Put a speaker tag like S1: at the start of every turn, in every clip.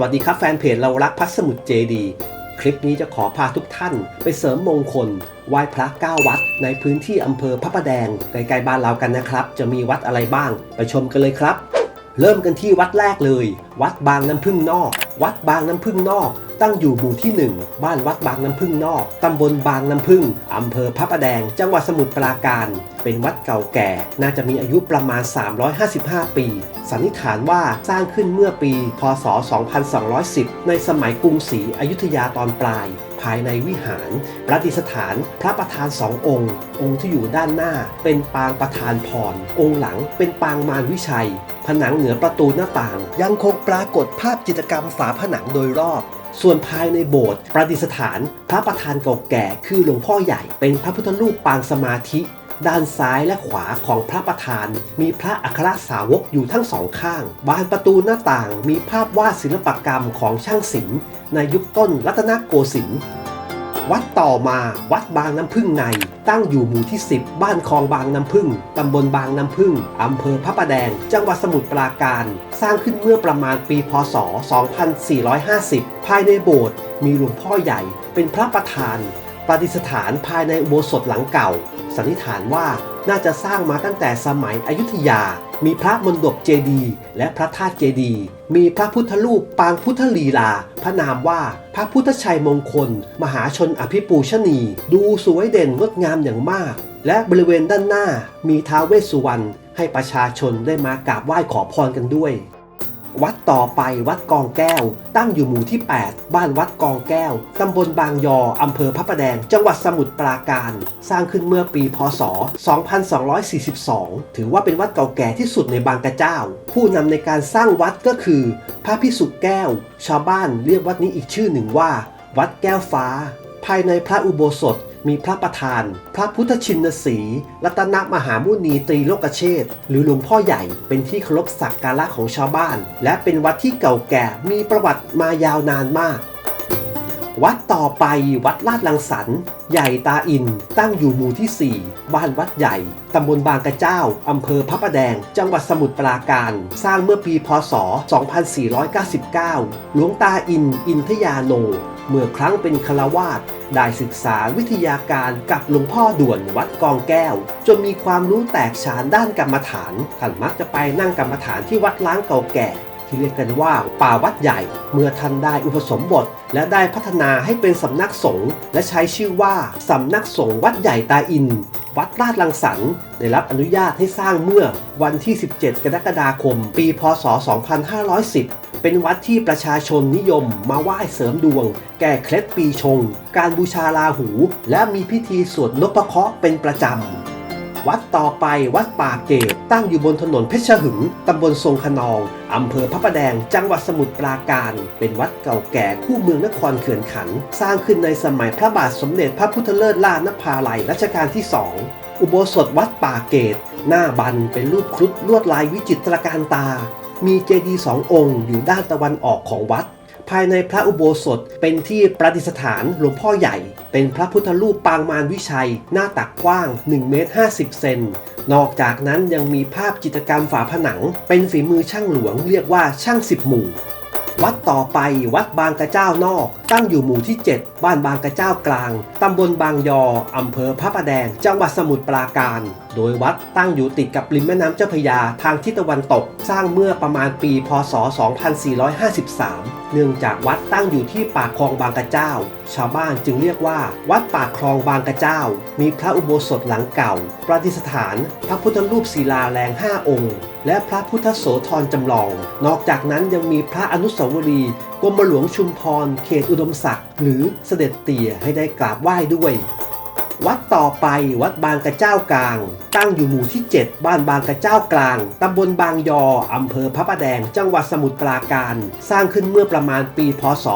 S1: วัสดีครับแฟนเพจเรารักพัสมุดเจดีคลิปนี้จะขอพาทุกท่านไปเสริมมงคลไหว้พระเก้าวัด ในพื้นที่อำเภอพระประแดงใกล้ๆบ้านเรากันนะครับ จะมีวัดอะไรบ้าง ไปชมกันเลยครับ เริ่มกันที่วัดแรกเลย วัดบางน้ำพึ่งนอก วัดบางน้ำพึ่งนอก ตั้งอยู่หมู่ที่ 1 บ้านวัดบางน้ำพึ่งนอก ตำบลบางน้ำพึ่งอำเภอพระประแดง จังหวัดสมุทรปราการ เป็นวัดเก่าแก่ น่าจะมีอายุประมาณ 355 ปี สันนิษฐานว่าสร้างขึ้นเมื่อปี พศ 2210 ในสมัยกรุงศรีอยุธยาตอนปลาย ภายในวิหารประดิษฐาน พระประธานสององค์ องค์ที่อยู่ด้านหน้า เป็นปางประธานพร องค์หลังเป็นปางมารวิชัย ผนังเหนือประตูหน้าต่าง ยังคงปรากฏภาพจิตรกรรมฝาผนังโดยรอบ ส่วนภายในโบสถ์ประดิษฐาน พระประธานเก่าแก่คือหลวงพ่อใหญ่เป็นพระพุทธรูปปางสมาธิ ด้านซ้ายและขวาของพระประธาน มีพระอัครสาวกอยู่ทั้งสองข้าง บานประตูหน้าต่างมีภาพวาดศิลปกรรมของช่างศิลป์ในยุคต้นรัตนโกสินทร์ วัดต่อมาวัดบางน้ำพึ่งใน ตั้งอยู่หมู่ที่ 10 บ้านคลองบางน้ำพึ่งตำบลบางน้ำพึ่งอำเภอพระประแดง จังหวัดสมุทรปราการ สร้างขึ้นเมื่อประมาณปีพศ 2450 ภายในโบสถ์มีหลวงพ่อใหญ่เป็นพระประธานประดิษฐานภายในอุโบสถหลังเก่า สันนิษฐานว่าน่าจะสร้างมาตั้งแต่สมัยอยุธยา มีพระมณฑปเจดีและพระธาตุเจดี มีพระพุทธรูปปางพุทธลีลา พระนามว่าพระพุทธชัยมงคล มหาชนอภิปูชนี ดูสวยเด่นงดงามอย่างมาก และบริเวณด้านหน้ามีท้าวเวสสุวรรณให้ประชาชนได้มากราบไหว้ขอพรกันด้วย วัดต่อไปวัดกองแก้ว ตั้งอยู่หมู่ที่ 8 บ้านวัดกองแก้ว ตำบลบางยอ อำเภอพระประแดง จังหวัดสมุทรปราการ สร้างขึ้นเมื่อปี พศ 2242 ถือว่าเป็นวัดเก่าแก่ที่สุดในบางกระเจ้า ผู้นำในการสร้างวัดก็คือ พระพิสุแก้ว ชาวบ้านเรียกวัดนี้อีกชื่อหนึ่งว่า วัดแก้วฟ้า ภายในพระอุโบสถ มีพระประธาน พระพุทธชินสีรัตนมหามุนีตรีโลกเชษฐ์หรือหลวงพ่อใหญ่เป็นที่เคารพสักการะของชาวบ้าน และเป็นวัดที่เก่าแก่มีประวัติมายาวนานมาก วัดต่อไปวัดลาดลังสรรใหญ่ตาอิน ตั้งอยู่หมู่ที่ 4 บ้านวัดใหญ่ ตำบลบางกระเจ้า อำเภอพระประแดง จังหวัดสมุทรปราการ สร้างเมื่อปีพศ 2499 หลวงตาอิน อินทยาโน เมื่อครั้งเป็นคารวาสได้ศึกษาวิทยาการกับหลวงพ่อด่วนวัดกองแก้ว จนมีความรู้แตกฉานด้านกรรมฐานท่านมักจะไปนั่งกรรมฐานที่วัดล้างเก่าแก่ ที่เรียกกันว่าป่าวัดใหญ่ เมื่อท่านได้อุปสมบท และได้พัฒนาให้เป็นสำนักสงฆ์และใช้ชื่อว่าสำนักสงฆ์วัดใหญ่ตาอิน วัดลาดลังสรรค์ได้รับอนุญาตให้สร้างเมื่อวันที่ 17 กรกฎาคม ปี พศ 2510 เป็นวัดที่ประชาชนนิยมมาไหว้เสริมดวง แก้เคล็ดปีชง การบูชาราหู และมีพิธีสวดนพเคราะห์เป็นประจำ วัดต่อไปวัดป่าเกตตั้งอยู่บนถนนเพชรหึง ตำบลทรงขนอง อำเภอพระประแดง จังหวัดสมุทรปราการ เป็นวัดเก่าแก่คู่เมืองนครเขื่อนขัน สร้างขึ้นในสมัยพระบาทสมเด็จพระพุทธเลิศล่านภาลัยรัชกาลที่สอง อุโบสถวัดป่าเกตหน้าบันเป็นรูปครุฑลวดลายวิจิตรการตา มีเจดีย์สององค์อยู่ด้านตะวันออกของวัด ภายในพระอุโบสถเป็นที่ประดิษฐานหลวงพ่อใหญ่ เป็นพระพุทธรูปปางมารวิชัย หน้าตักกว้าง 1 เมตร 50 เซนนอกจากนั้นยังมีภาพจิตรกรรมฝาผนัง เป็นฝีมือช่างหลวงเรียกว่าช่างสิบหมู่ วัดต่อไปวัดบางกระเจ้านอก ตั้งอยู่หมู่ที่ 7 บ้านบางกระเจ้ากลาง ตำบลบางยอ อำเภอพระประแดง จังหวัดสมุทรปราการ โดยวัดตั้งอยู่ติดกับริมแม่น้ำเจ้าพระยาทางทิศตะวันตก สร้างเมื่อประมาณปี พศ 2453 เนื่องจากวัดตั้งอยู่ที่ปากคลองบางกระเจ้า ชาวบ้านจึงเรียกว่า วัดปากคลองบางกระเจ้า มีพระอุโบสถหลังเก่า ประดิษฐาน พระพุทธรูปศิลาแรงห้าองค์ และพระพุทธโสธรจำลอง นอกจากนั้นยังมีพระอนุสาวรีย์กรมหลวงชุมพร เขตอุดมศักดิ์หรือเสด็จเตี่ยให้ได้กราบไหว้ด้วย วัดต่อไปวัดบางกระเจ้ากลาง ตั้งอยู่หมู่ที่ 7 บ้านบางกระเจ้ากลางตำบลบางยออำเภอพระประแดง จังหวัดสมุทรปราการ สร้างขึ้นเมื่อประมาณปี พศ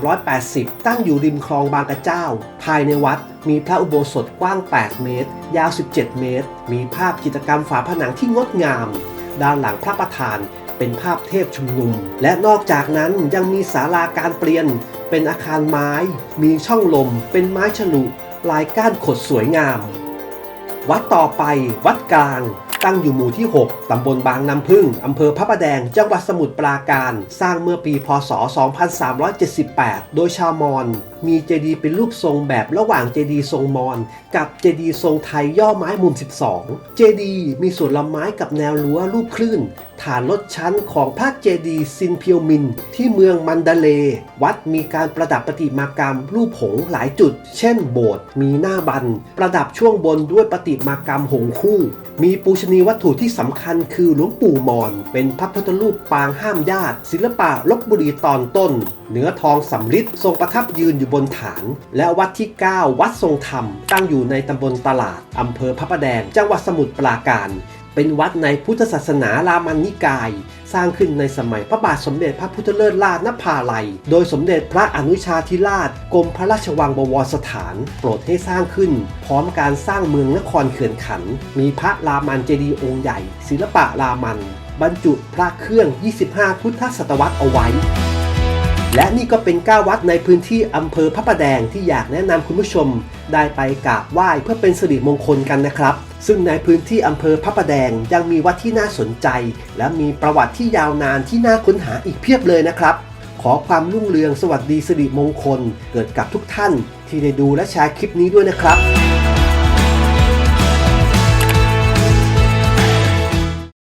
S1: 2380 ตั้งอยู่ริมคลองบางกระเจ้า ภายในวัด มีพระอุโบสถกว้าง 8 เมตร ยาว 17 เมตร มีภาพจิตรกรรมฝาผนังที่งดงาม ด้านหลังพระประธานเป็นภาพเทพชุมนุม และนอกจากนั้นยังมีศาลาการเปลี่ยน เป็นอาคารไม้ มีช่องลม เป็นไม้ฉลุ ลายก้านขดสวยงาม วัดต่อไปวัดกลาง ตั้งอยู่หมู่ที่ 6 ตำบลบางน้ำพึ่ง อำเภอพระประแดง จังหวัดสมุทรปราการ สร้างเมื่อปี พศ 2378 โดยชาวมอญ มีเจดีย์เป็นรูปทรงแบบระหว่างเจดีย์ทรงมอญกับเจดีย์ทรงไทยย่อไม้มุม 12 เจดีย์มีส่วนละไม้กับแนวรั้วรูปคลื่น ฐานลดชั้นของพระเจดีย์ซินเพียวมิน ที่เมืองมันดาเล วัดมีการประดับประติมากรรม รูปหงหลายจุด เช่น โบสถ์มีหน้าบัน ประดับช่วงบนด้วยประติมากรรมหงคู่ มีปูชนียวัตถุที่สำคัญคือหลวงปู่มอน เป็นพระพุทธรูปปางห้ามญาติ ศิลปะลบบุรีตอนต้น เนื้อทองสำริดทรงประทับยืนอยู่บนฐาน และวัดที่ 9 วัดทรงธรรม ตั้งอยู่ในตำบลตลาดอำเภอพระประแดง จังหวัดสมุทรปราการ เป็นวัดในพุทธศาสนารามันนิกาย สร้างขึ้นในสมัยพระบาทสมเด็จพระพุทธเลิศลาชนภาลัย โดยสมเด็จพระอนุชาธิราชกรมพระราชวังบวรสถาน โปรดให้สร้างขึ้น พร้อมการสร้างเมืองนครเขื่อนขัน มีพระรามันเจดีย์องค์ใหญ่ ศิลปะรามัน บรรจุพระเครื่อง 25 พุทธศตวรรษเอาไว้ และนี่ก็เป็น 9 วัดในพื้นที่อำเภอพระประแดงที่อยากแนะนำคุณผู้ชม ได้ไปกราบไหว้เพื่อเป็นสิริมงคลกันนะครับ ซึ่งในพื้นที่อำเภอพระประแดงยังมีวัดที่น่าสนใจ และมีประวัติที่ยาวนานที่น่าค้นหาอีกเพียบเลยนะครับ ขอความรุ่งเรืองสวัสดีสิริมงคล เกิดกับทุกท่านที่ได้ดูและแชร์คลิปนี้ด้วยนะครับ